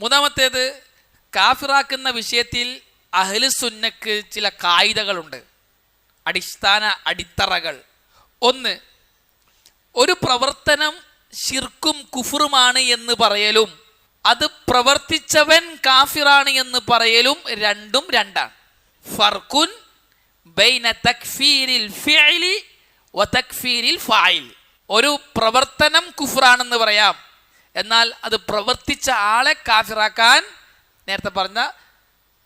മൂന്നാമത്തേത് കാഫിറാക്കുന്ന വിഷയത്തിൽ അഹ്ലുസുന്നക്ക് ചില കായികകളുണ്ട്. അടിസ്ഥാന അടിത്തറകൾ. ഒന്ന് ഒരു പ്രവർത്തനം ശിർക്കും കുഫുറുമാണ് എന്ന് പറയലും അത് പ്രവർത്തിച്ചവൻ കാഫിറാണ് എന്ന് പറയലും രണ്ടും രണ്ടാണ്. ഫർഖുൻ ബൈന തക്ഫീരിൽ ഫിഅലി വ തക്ഫീരിൽ ഫായിൽ. ഒരു പ്രവർത്തനം കുഫറാണെന്ന് പറയാം എന്നാൽ അത് പ്രവർത്തിച്ച ആളെ കാഫിറാക്കാൻ നേരത്തെ പറഞ്ഞ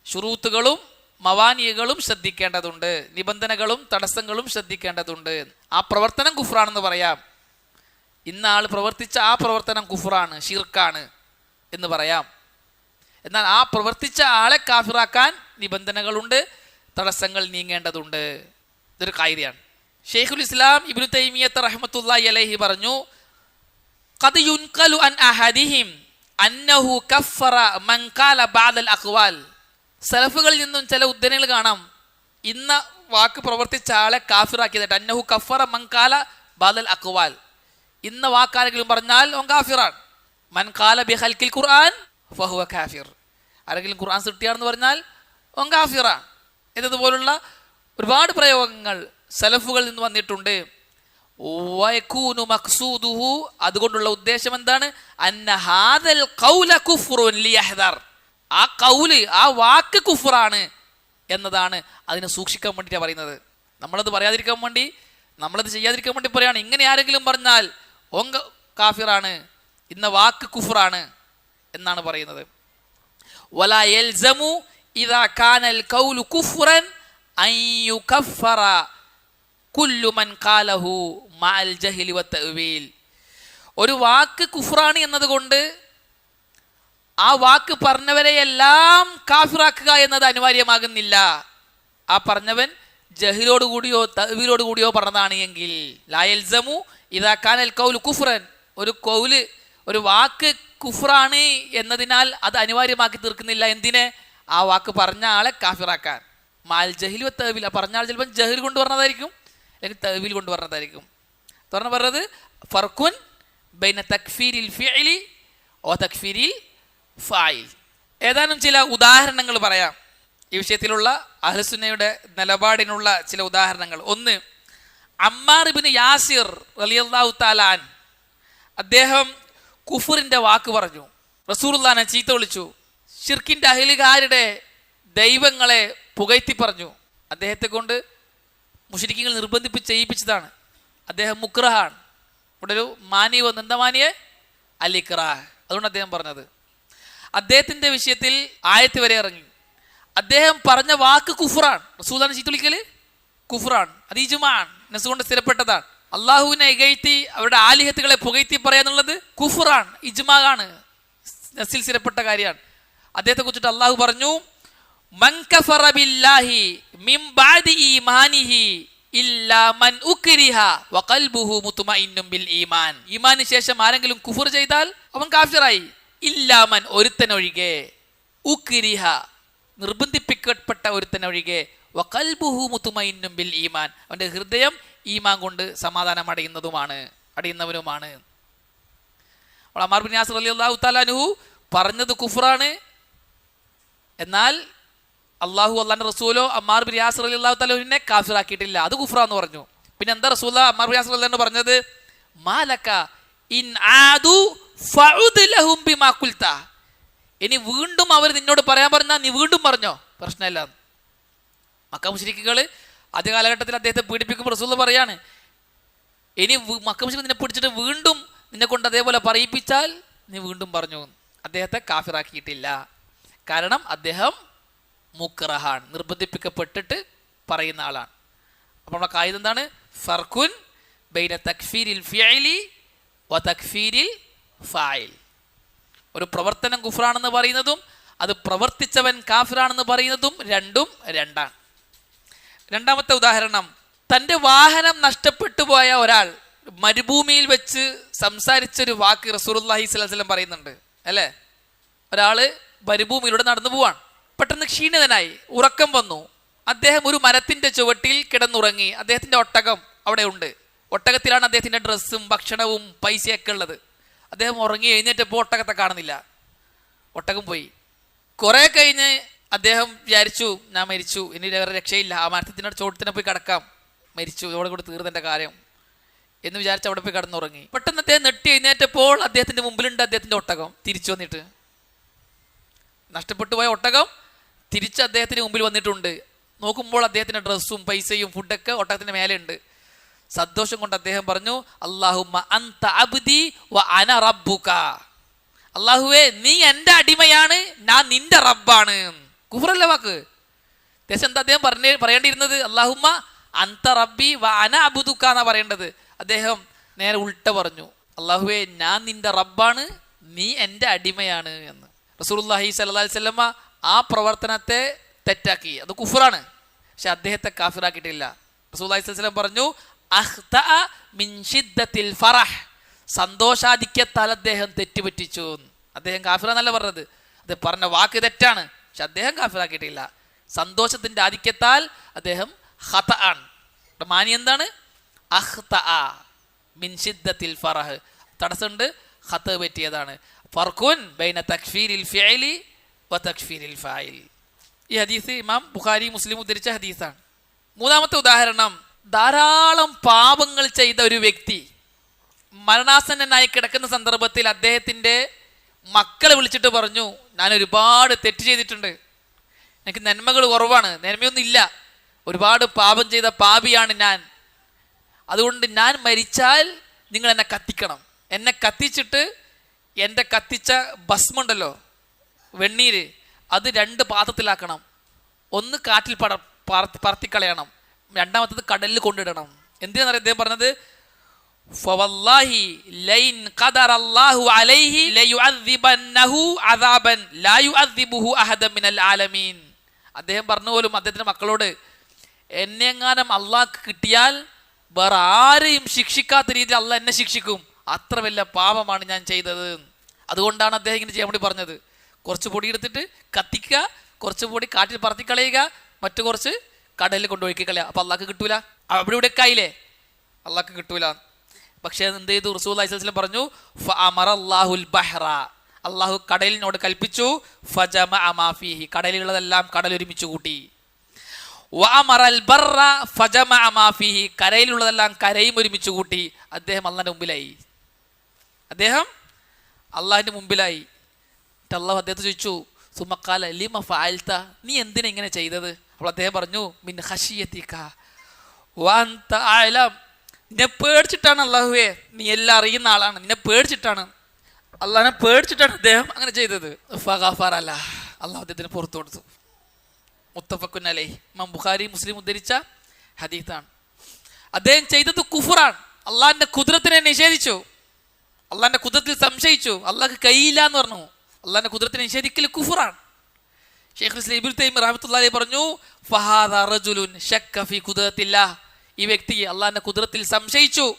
ഷുറൂത്തുകളും മവാനിയകളും ശ്രദ്ധിക്കേണ്ടതുണ്ട് നിബന്ധനകളും തടസ്സങ്ങളും ശ്രദ്ധിക്കേണ്ടതുണ്ട്. ആ പ്രവർത്തനം കുഫറാണെന്ന് പറയാം. ഇന്ന ആൾ പ്രവർത്തിച്ച ആ പ്രവർത്തനം കുഫറാണ് ഷിർക്കാണ് എന്ന് പറയാം. എന്നാൽ ആ പ്രവർത്തിച്ച ആളെ കാഫിറാക്കാൻ നിബന്ധനകളുണ്ട് തടസ്സങ്ങൾ നീങ്ങേണ്ടതുണ്ട്. ഇതൊരു കാര്യമാണ് ഷെയ്ഖുൽ ഇസ്ലാം ഇബ്നു തൈമിയത്ത് റഹ്മത്തുള്ളാഹി അലൈഹി പറഞ്ഞു قد ينقل عن أحدهم أنه كفر من قال بعض الأقوال സലഫുകളിൽ നിന്നും ചില ഉദ്ധരണികൾ കാണാം ഇന്ന വാക്ക് പ്രവർത്തിച്ച ആളെ കാഫിറാക്കിയതായിട്ട് അന്നഹു കഫറ മൻകാല ബാദൽ അക്വാൽ ഇന്ന വാക്കാരെങ്കിലും പറഞ്ഞാൽ ഓൻ കാഫിറാൻ മൻകാല ബി ഹൽക്കിൽ ഖുർആൻ ഫഹുവ കാഫിർ ആരെങ്കിലും ഖുർആൻ സൃഷ്ടിയാണെന്ന് പറഞ്ഞാൽ ഓൻ കാഫിറാൻ എന്നതുപോലുള്ള ഒരുപാട് പ്രയോഗങ്ങൾ സലഫുകളിൽ നിന്ന് വന്നിട്ടുണ്ട് വയക്കൂനു മക്സൂദുഹു അതുകൊണ്ടുള്ള ഉദ്ദേശം എന്താണ്? അന്ന ഹാദൽ ഖൗല കുഫ്റുൻ ലിയഹ്ദർ. ആ കൗൽ ആ വാക്ക് കുഫറാണ് എന്നതാണ് അതിനെ സൂക്ഷിക്കാൻ വേണ്ടിയിട്ടാണ് പറയുന്നത്. നമ്മളത് പറയാതിരിക്കാൻ വേണ്ടി നമ്മളത് ചെയ്യാതിരിക്കാൻ വേണ്ടി പറയാണ്. ഇങ്ങനെ ആരെങ്കിലും പറഞ്ഞാൽ ഓങ്ക കാഫിറാണ് ഇന്ന വാക്ക് കുഫറാണ് എന്നാണ് പറയുന്നത്. വല യൽസമു ഇദാ കാനൽ കൗലു കുഫ്റൻ അയ്യു യുകഫറ കുല്ലു മൻ ഒരു വാക്ക് കുഫ്റാണ് എന്നതുകൊണ്ട് ആ വാക്ക് പറഞ്ഞവരെയെല്ലാം കാഫിറാക്കുക എന്നത് അനിവാര്യമാകുന്നില്ല. ആ പറഞ്ഞവൻ ജഹിലോട് കൂടിയോ തവിലോട് കൂടിയോ പറഞ്ഞതാണ് എങ്കിൽ ലായൽസമു ഇതാ കാനൽ കൗൽ കുഫ്രൻ. ഒരു കൗൽ ഒരു വാക്ക് കുഫ്രാണ് എന്നതിനാൽ അത് അനിവാര്യമാക്കി തീർക്കുന്നില്ല എന്തിനെ? ആ വാക്ക് പറഞ്ഞ ആളെ കാഫിറാക്കാൻ. മാൽ ജഹിൽ ആ പറഞ്ഞ ആൾ ചിലപ്പോൾ ജഹിൽ കൊണ്ട് പറഞ്ഞതായിരിക്കും അല്ലെങ്കിൽ തവിൽ കൊണ്ട് പറഞ്ഞതായിരിക്കും തുറന്ന് പറഞ്ഞത് ഫർഖുൻ ബൈന തക്ഫീരിൽ ഫിഅലി ഓ തക്ഫീരിൽ ഫായിൽ. ഏതാനും ചില ഉദാഹരണങ്ങൾ പറയാം. ഈ വിഷയത്തിലുള്ള അഹ്സുന്നയുടെ നിലപാടിനുള്ള ചില ഉദാഹരണങ്ങൾ. ഒന്ന് അമ്മാർ ഇബിന് യാസിർ റലിയല്ലാഹു താലാൻ അദ്ദേഹം കുഫുറിന്റെ വാക്ക് പറഞ്ഞു. റസൂറുല്ലാനെ ചീത്ത വിളിച്ചു. ഷിർക്കിന്റെ അഹിലുകാരുടെ ദൈവങ്ങളെ പുകഴ്ത്തി പറഞ്ഞു. അദ്ദേഹത്തെ കൊണ്ട് മുഷരിക്കുകൾ നിർബന്ധിപ്പിച്ച് ചെയ്യിപ്പിച്ചതാണ്. അദ്ദേഹം മുക്രഹാണ്. ഇവിടെ ഒരു മാനി വന്ന്. എന്താ മാനിയെ? അലിക്രാഹ് അതുകൊണ്ട് അദ്ദേഹം പറഞ്ഞത് അദ്ദേഹത്തിന്റെ വിഷയത്തിൽ ആയത്ത് വരെ ഇറങ്ങി. അദ്ദേഹം പറഞ്ഞ വാക്ക് കുഫറാണ് റസൂദാണ് ചീത്ത വിളിക്കൽ? കുഫറാണ് അത് ഇജുമാണ്. നെസുകൊണ്ട് സ്ഥിരപ്പെട്ടതാണ്. അള്ളാഹുവിനെ ഇകഴ്ത്തി അവരുടെ ആലിഹത്തുകളെ പുകഴ്ത്തി പറയാന്നുള്ളത് കുഫറാണ് ഇജ്മാഗാണ് നസിൽ സ്ഥിരപ്പെട്ട കാര്യമാണ്. അദ്ദേഹത്തെ കുറിച്ചിട്ട് അള്ളാഹു പറഞ്ഞു "മൻ കഫറ ബില്ലാഹി മിം ബാദി ഈമാനിഹി ഇല്ലാ മൻ ഉക്രിഹ വഖൽബുഹു മുത്തുമഇന്നും ബിൽ ഈമാൻ. ഈമാന് ശേഷം ആരെങ്കിലും കുഫർ ചെയ്താൽ അവൻ കാഫിറായി. ഇല്ലാമൻ ഒരുത്തനൊഴികെ. ഉക്രിഹ നിർബന്ധിപ്പിക്കപ്പെട്ട ഒരുത്തനൊഴികെ. വഖൽബുഹു മുത്തുമഇന്നും ബിൽ ഈമാൻ. അവന്റെ ഹൃദയം ഈമാൻ കൊണ്ട് സമാധാനം അടയുന്നതുമാണ് അടയുന്നവനുമാണ്. അമാർ ബിൻ യാസർ അലി അള്ളാഹു താലാനുഹു പറഞ്ഞത് കുഫറാണ്. എന്നാൽ അള്ളാഹു അള്ളാന്റെ റസൂലോ അമ്മാർ യാസർ അലി അള്ളാഹു തലൂരിനെ കാഫിറാക്കിയിട്ടില്ല. അത് കുഫറാന്ന് പറഞ്ഞു. പിന്നെ എന്താ റസൂല അമ്മാർ ബിയാസ് അല്ലാന്ന് പറഞ്ഞത്? മാലക്ക ഇൻ ആദു ലഹും ബിമാ ഇനി വീണ്ടും അവർ നിന്നോട് പറയാൻ പറഞ്ഞാൽ നീ വീണ്ടും പറഞ്ഞോ? പ്രശ്നമില്ല. മക്ക മുശ്രിക്കുകൾ ആദ്യ കാലഘട്ടത്തിൽ അദ്ദേഹത്തെ പീഡിപ്പിക്കുമ്പോൾ റസൂൽ പറയാണ് ഇനി മക്ക മുസ്ലിം നിന്നെ പിടിച്ചിട്ട് വീണ്ടും നിന്നെ കൊണ്ട് അതേപോലെ പറയിപ്പിച്ചാൽ നീ വീണ്ടും പറഞ്ഞു? അദ്ദേഹത്തെ കാഫിറാക്കിയിട്ടില്ല. കാരണം അദ്ദേഹം മുക്രഹാൻ നിർബന്ധിപ്പിക്കപ്പെട്ടിട്ട് പറയുന്ന ആളാണ്. അപ്പോൾ നമ്മളെ കായത് എന്താണ്? ഫർഖുൻ ബൈന തക്ഫീരിൽ ഫിയലി വ തക്ഫീരിൽ ഫായിൽ. ഒരു പ്രവർത്തനം കുഫറാണെന്ന് പറയുന്നതും അത് പ്രവർത്തിച്ചവൻ കാഫിറാണെന്ന് പറയുന്നതും രണ്ടും രണ്ടാണ്. രണ്ടാമത്തെ ഉദാഹരണം തന്റെ വാഹനം നഷ്ടപ്പെട്ടു പോയ ഒരാൾ മരുഭൂമിയിൽ വെച്ച് സംസാരിച്ചൊരു വാക്ക് അലൈഹി വസല്ലം പറയുന്നുണ്ട് അല്ലേ? ഒരാൾ മരുഭൂമിയിലൂടെ നടന്നു പോവാണ്. പെട്ടെന്ന് ക്ഷീണിതനായി ഉറക്കം വന്നു. അദ്ദേഹം ഒരു മരത്തിന്റെ ചുവട്ടിൽ കിടന്നുറങ്ങി. അദ്ദേഹത്തിന്റെ ഒട്ടകം അവിടെ ഉണ്ട്. ഒട്ടകത്തിലാണ് അദ്ദേഹത്തിന്റെ ഡ്രസ്സും ഭക്ഷണവും പൈസയൊക്കെ ഉള്ളത്. അദ്ദേഹം ഉറങ്ങി എഴുന്നേറ്റപ്പോൾ ഒട്ടകത്തെ കാണുന്നില്ല. ഒട്ടകം പോയി. കുറെ കഴിഞ്ഞ് അദ്ദേഹം വിചാരിച്ചു ഞാൻ മരിച്ചു. ഇനി വേറെ രക്ഷയില്ല. ആ മരത്തിനോട് ചോട്ടത്തിനെ പോയി കിടക്കാം. മരിച്ചു. ഇതോടെ കൂടി തീർന്നെന്റെ കാര്യം. എന്ന് വിചാരിച്ച് അവിടെ പോയി കിടന്നുറങ്ങി. പെട്ടെന്ന് അദ്ദേഹം നെട്ടി എഴുന്നേറ്റപ്പോൾ അദ്ദേഹത്തിന്റെ മുമ്പിലുണ്ട് അദ്ദേഹത്തിന്റെ ഒട്ടകം. തിരിച്ചു വന്നിട്ട് നഷ്ടപ്പെട്ടു പോയ ഒട്ടകം തിരിച്ച് അദ്ദേഹത്തിന് മുമ്പിൽ വന്നിട്ടുണ്ട്. നോക്കുമ്പോൾ അദ്ദേഹത്തിന്റെ ഡ്രസ്സും പൈസയും ഫുഡൊക്കെ ഒട്ടകത്തിന്റെ മേലെ ഉണ്ട് സന്തോഷം കൊണ്ട് അദ്ദേഹം പറഞ്ഞു അള്ളാഹുമ്മ അന്ത അബ്ദി വ അന റബ്ബുക. അള്ളാഹുവേ നീ എന്റെ അടിമയാണ് ഞാൻ നിന്റെ റബ്ബാണ്. കുഫറല്ല വാക്ക്? ദേശം എന്താ അദ്ദേഹം പറഞ്ഞ പറയേണ്ടിയിരുന്നത്? അള്ളാഹുമ്മ അന്ത റബ്ബി വ അന അബുദുക്ക എന്നാ പറയേണ്ടത്. അദ്ദേഹം നേരെ ഉൾട്ട പറഞ്ഞു അള്ളാഹുവേ ഞാൻ നിന്റെ റബ്ബാണ് നീ എന്റെ അടിമയാണ് എന്ന്. സ്വല്ലല്ലാഹി അലൈഹി വസല്ലമ ആ പ്രവർത്തനത്തെ തെറ്റാക്കി. അത് കുഫറാണ്. പക്ഷെ അദ്ദേഹത്തെ കാഫിറാക്കിയിട്ടില്ല. സ്വല്ലല്ലാഹി അലൈഹി പറഞ്ഞു ഫറഹ്. സന്തോഷാധിക്യത്താൽ അദ്ദേഹം തെറ്റുപറ്റിച്ചു. അദ്ദേഹം കാഫിറാന്നല്ല പറഞ്ഞത്. അത് പറഞ്ഞ വാക്ക് തെറ്റാണ്. പക്ഷെ അദ്ദേഹം കാഫിറാക്കിയിട്ടില്ല. സന്തോഷത്തിന്റെ ആധിക്യത്താൽ അദ്ദേഹം ഹത ആണ് മാനി എന്താണ്? അഹ്ത മിൻ ഷിദ്ദത്തിൽ ഫറഹ്. തടസ്സമുണ്ട് ഹത്ത് പറ്റിയതാണ്. ഫർഖുൻ ബൈന തക്ഫീരിൽ ഫിഅലി വ തക്ഫീരിൽ ഫായിൽ ഈ ഹദീസ് ഇമാം ബുഖാരി മുസ്ലിം ഉദ്ധരിച്ച ഹദീസാണ്. മൂന്നാമത്തെ ഉദാഹരണം ധാരാളം പാപങ്ങൾ ചെയ്ത ഒരു വ്യക്തി മരണാസന്നനായി കിടക്കുന്ന സന്ദർഭത്തിൽ അദ്ദേഹത്തിന്റെ മക്കളെ വിളിച്ചിട്ട് പറഞ്ഞു ഞാൻ ഒരുപാട് തെറ്റ് ചെയ്തിട്ടുണ്ട്. എനിക്ക് നന്മകൾ കുറവാണ്. നന്മയൊന്നുമില്ല ഒരുപാട് പാപം ചെയ്ത പാപിയാണ് ഞാൻ. അതുകൊണ്ട് ഞാൻ മരിച്ചാൽ നിങ്ങൾ എന്നെ കത്തിക്കണം. എന്നെ കത്തിച്ചിട്ട് എന്റെ കത്തിച്ച ഭസ്മുണ്ടല്ലോ വെണ്ണീര് അത് രണ്ട് പാത്രത്തിലാക്കണം. ഒന്ന് കാറ്റിൽ പട പറത്തി പറത്തിക്കളയണം. രണ്ടാമത്തത് കടലിൽ കൊണ്ടിടണം. എന്തിനാണ് അദ്ദേഹം പറഞ്ഞത്? അദ്ദേഹം പറഞ്ഞു പോലും അദ്ദേഹത്തിന്റെ മക്കളോട് എന്നെങ്ങാനും അള്ളാഹ് കിട്ടിയാൽ വേറെ ആരെയും ശിക്ഷിക്കാത്ത രീതിയിൽ അള്ളാഹ് എന്നെ ശിക്ഷിക്കും. അത്ര വലിയ പാപമാണ് ഞാൻ ചെയ്തത്. അതുകൊണ്ടാണ് അദ്ദേഹം ഇങ്ങനെ ചെയ്യാൻ വേണ്ടി പറഞ്ഞത്. കുറച്ച് പൊടി എടുത്തിട്ട് കത്തിക്കുക കുറച്ച് പൊടി കാറ്റിൽ പറത്തി കളയുക മറ്റു കുറച്ച് കടലിൽ കൊണ്ടുപോയി കളയുക. അപ്പൊ അള്ളാഹ്ക്ക് കിട്ടൂല. അവിടെ ഇവിടെ കായില്ലേ അള്ളാഹ്ക്ക് കിട്ടൂല. പക്ഷേ എന്ത് ചെയ്തു? റസൂൽ അലൈഹിസ്ലം പറഞ്ഞു അള്ളാഹുൽ ബഹ്റ. അള്ളാഹു കടലിനോട് കൽപ്പിച്ചു ഫജമ അമാഫിഹി കടലിലുള്ളതെല്ലാം കടൽ ഒരുമിച്ച് കൂട്ടി. ഫജമ കരയിലുള്ളതെല്ലാം കരയും ഒരുമിച്ച് കൂട്ടി. അദ്ദേഹം അള്ളാന്റെ മുമ്പിലായി. അദ്ദേഹം അള്ളാഹിന്റെ മുമ്പിലായി. അള്ളാഹു അദ്ദേഹത്തെ ചോദിച്ചു സുമക്കാല ലിമ ഫാൽത്ത നീ എന്തിനാ ഇങ്ങനെ ചെയ്തത്? അപ്പോൾ അദ്ദേഹം പറഞ്ഞു മിൻ ഹഷിയത്തിക്ക നിന്നെ പേടിച്ചിട്ടാണ് അള്ളാഹുവേ നീ എല്ലാം അറിയുന്ന ആളാണ്. നിന്നെ പേടിച്ചിട്ടാണ്. അള്ളാഹിനെ പേടിച്ചിട്ടാണ് അദ്ദേഹം അങ്ങനെ ചെയ്തത്. ഫഗാഫർ അല്ല അള്ളാഹു അദ്ദേഹത്തിന് പുറത്തു കൊടുത്തു. മുത്തഫക്കുൻ അലൈ ഇമാം ബുഖാരി മുസ്ലിം ഉദ്ധരിച്ച ഹദീത്താണ്. അദ്ദേഹം ചെയ്തത് കുഫുറാണ്. അള്ളാഹിന്റെ കുതിരത്തിനെ നിഷേധിച്ചു. അള്ളാഹിന്റെ കുതിരത്തിൽ സംശയിച്ചു. അള്ളാഹ് കൈയില്ല എന്ന് പറഞ്ഞു. അള്ളാന്റെ കുതിരത്തിന് നിഷേധിക്കൽ കുഫുറാണ്. ഷെയ്ഖ് ഇസ്ലാം പറഞ്ഞു ഫഹാദ റജുലുൻ ഈ വ്യക്തി അള്ളാന്റെ കുതിരത്തിൽ സംശയിച്ചു.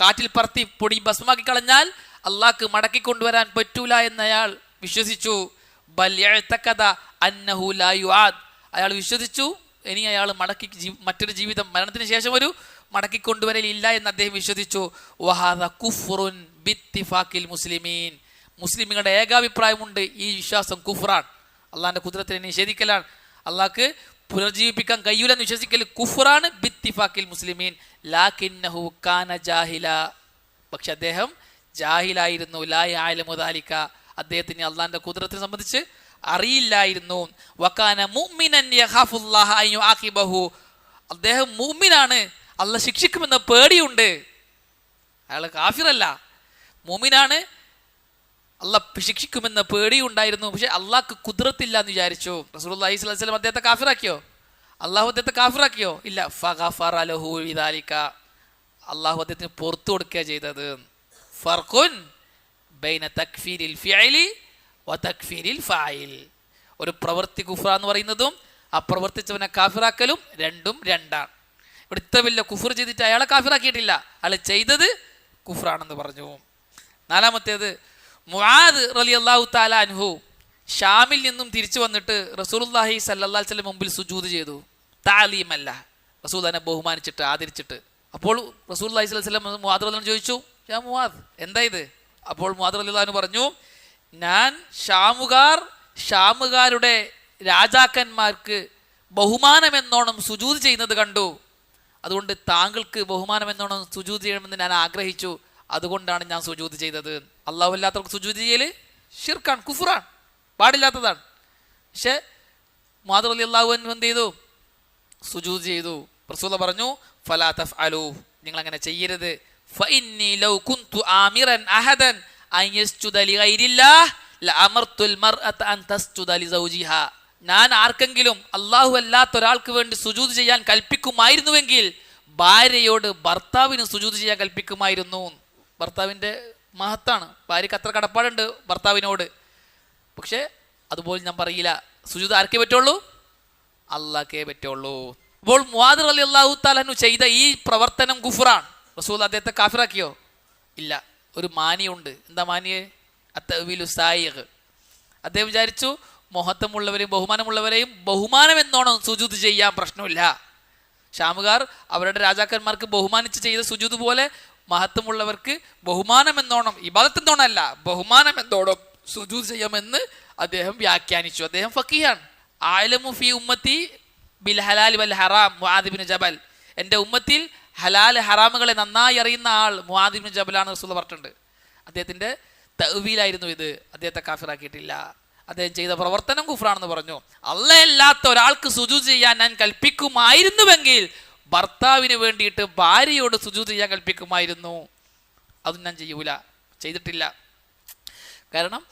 കാറ്റിൽ പറത്തി പൊടി ഭസ്മാക്കി കളഞ്ഞാൽ അള്ളാഹ്ക്ക് മടക്കി കൊണ്ടുവരാൻ പറ്റൂല എന്ന് അയാൾ വിശ്വസിച്ചു. അന്നഹു അയാൾ വിശ്വസിച്ചു. ഇനി അയാൾ മടക്കി മറ്റൊരു ജീവിതം മരണത്തിന് ശേഷം ഒരു മടക്കി കൊണ്ടുവരലില്ല എന്ന് അദ്ദേഹം വിശ്വസിച്ചു. വഹാദ കുഫ്റുൻ ബിത്തിഫാക്കിൽ മുസ്ലിമീൻ. മുസ്ലിമുകളുടെ ഏകാഭിപ്രായമുണ്ട്. ഈ വിശ്വാസം കുഫ്റാൻ അള്ളാഹിന്റെ കുതിരത്തിനെ നിഷേധിക്കലാണ്. അള്ളാഹ്ക്ക് പുനർജീവിപ്പിക്കാൻ കഴിയൂലെന്ന് വിശ്വസിക്കൽ കുഫ്റാണ് ബിത്തിഫാക്കിൽ മുസ്ലിമീൻ. ലാഖിന്നഹു കാന ജാഹില. പക്ഷെ അദ്ദേഹം ജാഹിലായിരുന്നു. ലായ ലായാലുമുദാലിക്ക അദ്ദേഹത്തിന് അള്ളാഹിന്റെ കുതിരത്തിനെ സംബന്ധിച്ച് അറിയില്ലായിരുന്നു. വക്കാന മുഅ്മിനൻ യഖാഫുല്ലാഹ അൻ യുആഖിബഹു. അദ്ദേഹം മുഅ്മിനാണ്. അള്ളാഹ് ശിക്ഷിക്കുമെന്ന പേടിയുണ്ട്. അയാൾ കാഫിറല്ല. മോമിനാണ് അല്ല ശിക്ഷിക്കുമെന്ന പേടിയുണ്ടായിരുന്നു. പക്ഷെ അള്ളാഹ്ക്ക് കുതിരത്തില്ല എന്ന് വിചാരിച്ചു സ്വല്ലല്ലാഹി അലൈഹി വസല്ലം അദ്ദേഹത്തെ കാഫിറാക്കിയോ? അള്ളാഹു അദ്ദേഹത്തെ കാഫിറാക്കിയോ? ഇല്ല. വിദാലിക്ക വിദാലിക അള്ളാഹു അദ്ദേഹത്തിന് പുറത്തു കൊടുക്കുക ചെയ്തത്. ഫർഖുൻ ബൈന തക്ഫീരിൽ ഫിഅലി വ തക്ഫീരിൽ ഫായിൽ ഒരു പ്രവൃത്തി കുഫ്ര എന്ന് പറയുന്നതും അപ്രവർത്തിച്ചവനെ പ്രവർത്തിച്ചവനെ കാഫിറാക്കലും രണ്ടും രണ്ടാണ്. വലിയ കുഫർ ചെയ്തിട്ട് അയാളെ കാഫിറാക്കിയിട്ടില്ല. അയാൾ ചെയ്തത് കുഫറാണെന്ന് പറഞ്ഞു. നാലാമത്തേത് മുആദ് റലി അള്ളാഹു താല അനുഹു ഷാമിൽ നിന്നും തിരിച്ചു വന്നിട്ട് റസൂലുള്ളാഹി സല്ലല്ലാഹി അലൈഹി വസല്ലം മുമ്പിൽ സുജൂദ് ചെയ്തു. താലീമല്ല റസൂൽ ബഹുമാനിച്ചിട്ട് ആദരിച്ചിട്ട്. അപ്പോൾ റസൂൽ അലൈഹി സ്വലം റളിയല്ലാഹു അൻഹു ചോദിച്ചു ഞാൻ മുആദ് എന്താ ഇത്? അപ്പോൾ മുഹാദർ അള്ളഹാൻ പറഞ്ഞു ഞാൻ ഷാമുകാർ ഷാമുകാരുടെ രാജാക്കന്മാർക്ക് ബഹുമാനമെന്നോണം സുജൂത് ചെയ്യുന്നത് കണ്ടു. അതുകൊണ്ട് താങ്കൾക്ക് ബഹുമാനം എന്നോണം സുജൂത് ചെയ്യണമെന്ന് ഞാൻ ആഗ്രഹിച്ചു. അതുകൊണ്ടാണ് ഞാൻ സുജൂത് ചെയ്തത്. അള്ളാഹു അല്ലാത്തവർക്ക് സുജൂത് ചെയ്യൽ ഷിർക്കാണ് കുഫുറാൻ പാടില്ലാത്തതാണ്. പക്ഷെ മാതൃ അലി അള്ളാഹു എന്ത് ചെയ്തു? സുജൂത് ചെയ്തു. റസൂല പറഞ്ഞു ഫലാ തഫ് അലു നിങ്ങൾ അങ്ങനെ ചെയ്യരുത് ആമിറൻ ഞാൻ ആർക്കെങ്കിലും അള്ളാഹു അല്ലാത്ത ഒരാൾക്ക് വേണ്ടി സുജൂത് ചെയ്യാൻ കൽപ്പിക്കുമായിരുന്നുവെങ്കിൽ ഭാര്യയോട് ഭർത്താവിന് സുജൂത് ചെയ്യാൻ കൽപ്പിക്കുമായിരുന്നു. ഭർത്താവിന്റെ മഹത്താണ്. ഭാര്യക്ക് അത്ര കടപ്പാടുണ്ട് ഭർത്താവിനോട്. പക്ഷേ അതുപോലെ ഞാൻ പറയില്ല. സുജൂത് ആർക്കേ പറ്റുള്ളൂ? അള്ളാഹ്ക്കേ പറ്റുള്ളൂ. അപ്പോൾ മുവാദർ അലി അള്ളാഹു താലു ചെയ്ത ഈ പ്രവർത്തനം ഗുഫറാൻ റസൂൽ അദ്ദേഹത്തെ കാഫിറാക്കിയോ? ഇല്ല. ഒരു മാനിയുണ്ട്. എന്താ മാനിയെ? അത്തവിലു സായിഖ് അദ്ദേഹം വിചാരിച്ചു മഹത്വമുള്ളവരെയും ബഹുമാനമുള്ളവരെയും ബഹുമാനം എന്നോണം സുജൂത് ചെയ്യാൻ പ്രശ്നമില്ല. ഷാമുകാർ അവരുടെ രാജാക്കന്മാർക്ക് ബഹുമാനിച്ച് ചെയ്ത സുജൂത് പോലെ മഹത്വമുള്ളവർക്ക് ബഹുമാനം എന്നോണം ഇബാദത്ത് എന്നോണമല്ല ബഹുമാനം എന്നോണം സുജൂത് ചെയ്യാമെന്ന് അദ്ദേഹം വ്യാഖ്യാനിച്ചു. അദ്ദേഹം ഫക്കീഹാണ് ആലമു ഫി ഉമ്മത്തി ബിൽ ഹലാൽ വൽ ഹറാം മുആദിബിൻ ജബൽ. എന്റെ ഉമ്മത്തിൽ ഹലാൽ ഹറാമുകളെ നന്നായി അറിയുന്ന ആൾ മുആദിബിൻ ജബലാണ് റസൂൽ പറഞ്ഞിട്ടുണ്ട്. അദ്ദേഹത്തിന്റെ തൗവീലായിരുന്നു ഇത്. അദ്ദേഹത്തെ കാഫിറാക്കിയിട്ടില്ല. അദ്ദേഹം ചെയ്ത പ്രവർത്തനം കുഫ്രാണെന്ന് പറഞ്ഞു. അല്ലയല്ലാത്ത ഒരാൾക്ക് സുജു ചെയ്യാൻ ഞാൻ കൽപ്പിക്കുമായിരുന്നുവെങ്കിൽ ഭർത്താവിന് വേണ്ടിയിട്ട് ഭാര്യയോട് സുജു ചെയ്യാൻ കൽപ്പിക്കുമായിരുന്നു. അതും ഞാൻ ചെയ്യൂല. ചെയ്തിട്ടില്ല. കാരണം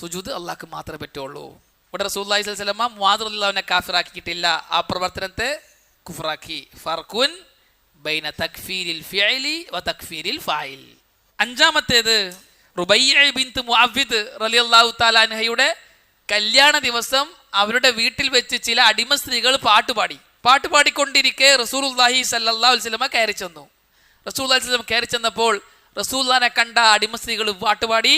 സുജൂത് അള്ളാഹ്ക്ക് മാത്രമേ പറ്റുള്ളൂ. ഇവിടെ റസൂല്ലി സ്വലമ മുവാദുല്ലാവിനെ കാഫിറാക്കിയിട്ടില്ല. ആ പ്രവർത്തനത്തെ കുഫറാക്കി ഫർഖുൻ ബൈന തക്ഫീരിൽ ഫിഅലി വ തക്ഫീരിൽ ഫായിൽ. അഞ്ചാമത്തേത് റുബയ്യ ബിന്ത് കല്യാണ ദിവസം അവരുടെ വീട്ടിൽ വെച്ച് ചില അടിമ സ്ത്രീകൾ പാട്ടുപാടി പാട്ട് പാടിക്കൊണ്ടിരിക്കെ സല്ലല്ലാഹു അലൈഹി വസല്ലമ കയറി ചെന്നു. റസൂൽ സ്വല്ലം കയറി ചെന്നപ്പോൾ റസൂല്ലാനെ കണ്ട അടിമ സ്ത്രീകൾ പാട്ടുപാടി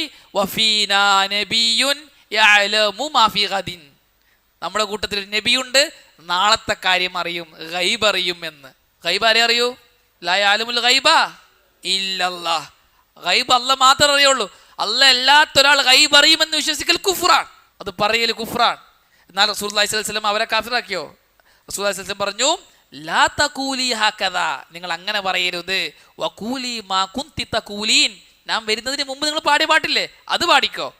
നമ്മുടെ കൂട്ടത്തിൽ നബിയുണ്ട് നാളത്തെ കാര്യം അറിയും ഗൈബ് അറിയും എന്ന്. ഗൈബ് ആരെ അറിയൂ? ലായാലുമുൽ ഗൈബ ഇല്ലല്ലാ ഗൈബ് അല്ല മാത്രമേ അറിയുള്ളൂ. അല്ല എല്ലാത്തൊരാൾ ഗൈബ് അറിയുമെന്ന് വിശ്വസിക്കൽ കുഫ്റാണ് അത് പറയൽ കുഫ്രാൻ എന്നാൽ റസൂൽ സ്വലം അവരെ കാഫിറാക്കിയോ? റസൂൽ സ്വലം പറഞ്ഞു ലാ നിങ്ങൾ അങ്ങനെ പറയരുത്. വകൂലി മാ നാം വരുന്നതിന് മുമ്പ് നിങ്ങൾ പാടിയ പാട്ടില്ലേ? അത് പാടിക്കോ.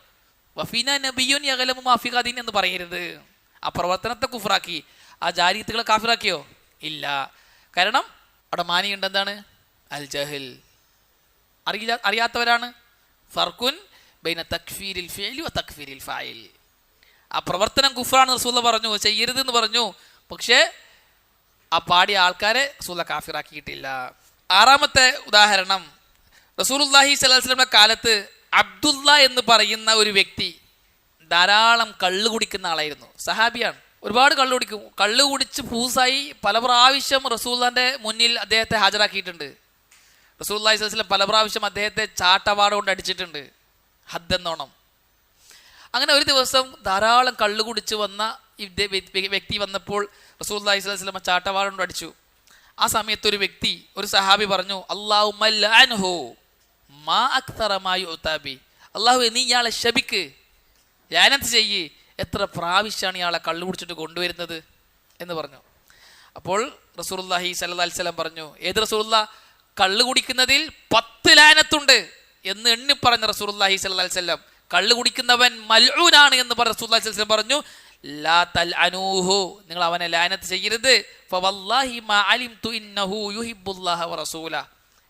വഫീന നബിയുൻ എന്ന് പറയരുത്. ആ പ്രവർത്തനത്തെ കുഫറാക്കി. ആ ജാരിയത്തുകളെ കാഫിറാക്കിയോ? ഇല്ല. കാരണം അവിടെ മാനിയുണ്ട് എന്താണ്? അൽ ജഹിൽ. അറിയില്ല അറിയാത്തവരാണ്. ഫർഖുൻ ബൈന തക്ഫീരിൽ ഫിഅലി വ തക്ഫീരിൽ ഫായിൽ. ആ പ്രവർത്തനം കുഫറാണ് റസൂല പറഞ്ഞു ചെയ്യരുത് എന്ന് പറഞ്ഞു. പക്ഷേ ആ പാടിയ ആൾക്കാരെ റസൂല കാഫിറാക്കിയിട്ടില്ല. ആറാമത്തെ ഉദാഹരണം റസൂലുല്ലാഹി സ്വലാസ്ലമിന്റെ കാലത്ത് അബ്ദുല്ല എന്ന് പറയുന്ന ഒരു വ്യക്തി ധാരാളം കള്ളു കുടിക്കുന്ന ആളായിരുന്നു. സഹാബിയാണ്. ഒരുപാട് കള്ളു കുടിക്കും. കള്ളു കുടിച്ച് ഫൂസായി പല പ്രാവശ്യം റസൂല്ലാന്റെ മുന്നിൽ അദ്ദേഹത്തെ ഹാജരാക്കിയിട്ടുണ്ട്. റസൂല്ലാഹി സ്വലം പല പ്രാവശ്യം അദ്ദേഹത്തെ ചാട്ടവാട കൊണ്ട് അടിച്ചിട്ടുണ്ട്. ഹദ്ദെന്നോണം. അങ്ങനെ ഒരു ദിവസം ധാരാളം കള്ളു കുടിച്ച് വന്ന വ്യക്തി വന്നപ്പോൾ റസൂൽ അലൈഹി സ്വലമ ചാട്ടവാട കൊണ്ട് അടിച്ചു. ആ സമയത്ത് ഒരു വ്യക്തി ഒരു സഹാബി പറഞ്ഞു അള്ളാഹു മാ അക്തറമായി ഒത്താബി അള്ളാഹു നീ ഇയാളെ ശപിക്ക്. ലാനത്ത് ചെയ്യ്? എത്ര പ്രാവശ്യമാണ് ഇയാളെ കള്ളു കുടിച്ചിട്ട് കൊണ്ടുവരുന്നത്? എന്ന് പറഞ്ഞു. അപ്പോൾ റസൂലുള്ളാഹി സല്ലാ അലൈഹി വസല്ലം പറഞ്ഞു ഏത് റസൂലുള്ള കള്ളു കുടിക്കുന്നതിൽ പത്ത് ലാനത്തുണ്ട് എന്ന് എണ്ണി പറഞ്ഞ സല്ലല്ലാഹി അലൈഹി വസല്ലം. കള്ളു കുടിക്കുന്നവൻ മൽഊനാണ് എന്ന് പറഞ്ഞ അലൈഹി വസല്ലം പറഞ്ഞു ലാ തൽഅനൂഹു. നിങ്ങൾ അവനെ ലാനത്ത് ചെയ്യരുത്.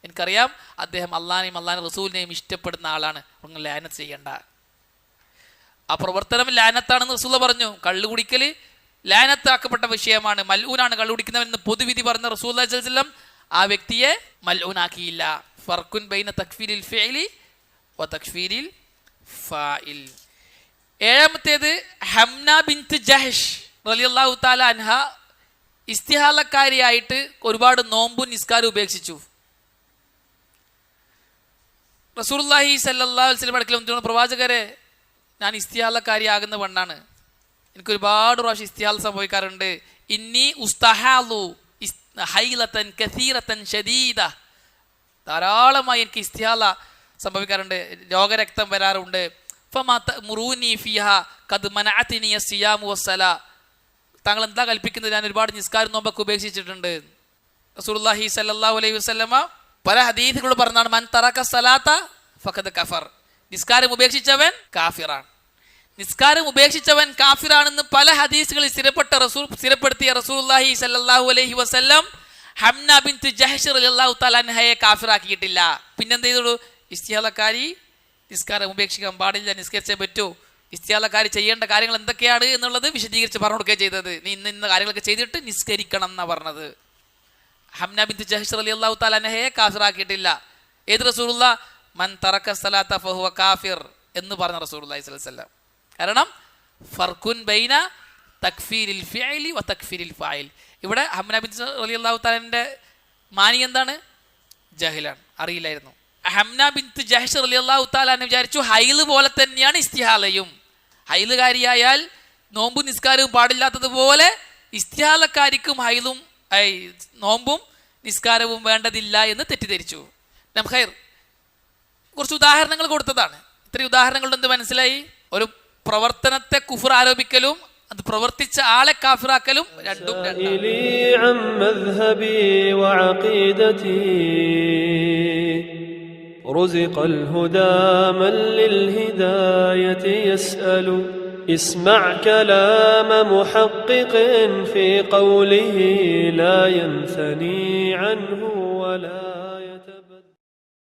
എനിക്കറിയാം അദ്ദേഹം അള്ളാനെയും അള്ളാൻ റസൂലിനെയും ഇഷ്ടപ്പെടുന്ന ആളാണ്. നിങ്ങൾ ലാനത്ത് ചെയ്യണ്ട. ആ പ്രവർത്തനം ലാനത്താണെന്ന് റസൂല പറഞ്ഞു. കള്ളു കുടിക്കൽ ലാനത്താക്കപ്പെട്ട വിഷയമാണ്. മൽഊനാണ് കള്ളു കുടിക്കുന്നവൻ എന്ന് പൊതുവിധി പറഞ്ഞ റസൂൽ വസല്ലം ആ വ്യക്തിയെ മൽഊനാക്കിയില്ല. ഫർക്കുൻ ബൈന തക്ഫീരിൽ ഫിഅലി വ തക്ഫീരിൽ ഫാഇൽ. ഏഴാമത്തേത് ഹംന ബിൻത്ത് ജഹഷ് റലിയല്ലാഹു തആല അൻഹ ഇസ്തിഹാലക്കാരിയായിട്ട് ഒരുപാട് നോമ്പും നിസ്കാരം ഉപേക്ഷിച്ചു. അലൈഹി വസല്ലം അടുക്കൽ വന്നിട്ട് പ്രവാചകരെ ഞാൻ ഇസ്തിഹാലക്കാരിയാകുന്ന പെണ്ണാണ്. എനിക്ക് ഒരുപാട് പ്രാവശ്യം ഇസ്തിഹാൽ സംഭവിക്കാറുണ്ട്. ഇന്നി ഉസ്തഹാലു ഹൈലത്തൻ കസീറത്തൻ ഷദീദ ധാരാളമായി എനിക്ക് ഇസ്തിഹാല സംഭവിക്കാറുണ്ട്. രോഗരക്തം വരാറുണ്ട്. താങ്കൾ എന്താ കൽപ്പിക്കുന്നത്? ഞാൻ ഒരുപാട് നിസ്കാരം നോമ്പൊക്കെ ഉപേക്ഷിച്ചിട്ടുണ്ട്. റസൂലുള്ളാഹി സല്ലല്ലാഹു അലൈഹി വസല്ലമ പല ഹദീസുകൾ പറഞ്ഞാണ് മൻ തറക സലാത്ത ഫഖദ് കഫർ. നിസ്കാരം ഉപേക്ഷിച്ചവൻ കാഫിറാണ്. നിസ്കാരം ഉപേക്ഷിച്ചവൻ കാഫിറാണെന്ന് പല ഹദീസുകളിൽ സ്ഥിരപ്പെട്ട റസൂൽ സ്ഥിരപ്പെടുത്തിയ റസൂലുള്ളാഹി സല്ലാഹു അലഹി വസല്ലം ഹംന ബിൻ ജഹഷർ റളിയല്ലാഹു തആല അൻഹയെ കാഫിറാക്കിയിട്ടില്ല. പിന്നെന്ത് ചെയ്തോളൂ ഇസ്തിയാലക്കാരി നിസ്കാരം ഉപേക്ഷിക്കാൻ പാടില്ല നിസ്കരിച്ചേ പറ്റൂ. ഇസ്തിയാലക്കാരി ചെയ്യേണ്ട കാര്യങ്ങൾ എന്തൊക്കെയാണ് എന്നുള്ളത് വിശദീകരിച്ച് പറഞ്ഞു കൊടുക്കുകയും ചെയ്തത്. നീ ഇന്ന ഇന്ന കാര്യങ്ങളൊക്കെ ചെയ്തിട്ട് നിസ്കരിക്കണം എന്നാണ് പറഞ്ഞത്. ഹംന ബിൻ ജഹഷർ അലി അള്ളാഹു താലഹയെ കാഫിറാക്കിയിട്ടില്ല. ഏത് റസൂലുള്ള? മൻ തറക്ക സലാത്ത ഫഹുവ കാഫിർ എന്ന് പറഞ്ഞ സ്വല്ലല്ലാഹു അലൈഹി വസല്ലം. കാരണം ഫർഖുൻ ബൈന തക്ഫീരിൽ ഫിഅലി വ തക്ഫീരിൽ ഫായിൽ. ഇവിടെ ഹംന അലി അള്ളാഹു താലിന്റെ മാനി എന്താണ്? ജഹിലാണ്. അറിയില്ലായിരുന്നു. ഹംന ബിൻത്ത് ജഹഷ് അലി അള്ളാഹു താലാന്ന് വിചാരിച്ചു ഹൈൽ പോലെ തന്നെയാണ് ഇസ്തിഹാലയും. ഹൈലുകാരിയായാൽ നോമ്പും നിസ്കാരവും പാടില്ലാത്തതുപോലെ ഇസ്തിഹാലക്കാരിക്കും ഹൈലും നോമ്പും നിസ്കാരവും വേണ്ടതില്ല എന്ന് തെറ്റിദ്ധരിച്ചു. നംഖൈർ കുറച്ച് ഉദാഹരണങ്ങൾ കൊടുത്തതാണ്. ഇത്രയും ഉദാഹരണങ്ങൾ എന്ത് മനസ്സിലായി. ഒരു പ്രവർത്തനത്തെ കുഫർ ആരോപിക്കലും അത് പ്രവർത്തിച്ച ആളെ കാഫിറാക്കലും രണ്ടും രണ്ടാണ് سائلي عن مذهبي وعقيدتي رزق الهدى من للهداية يسأل اسمع كلام محقق في قوله لا ينثني عنه ولا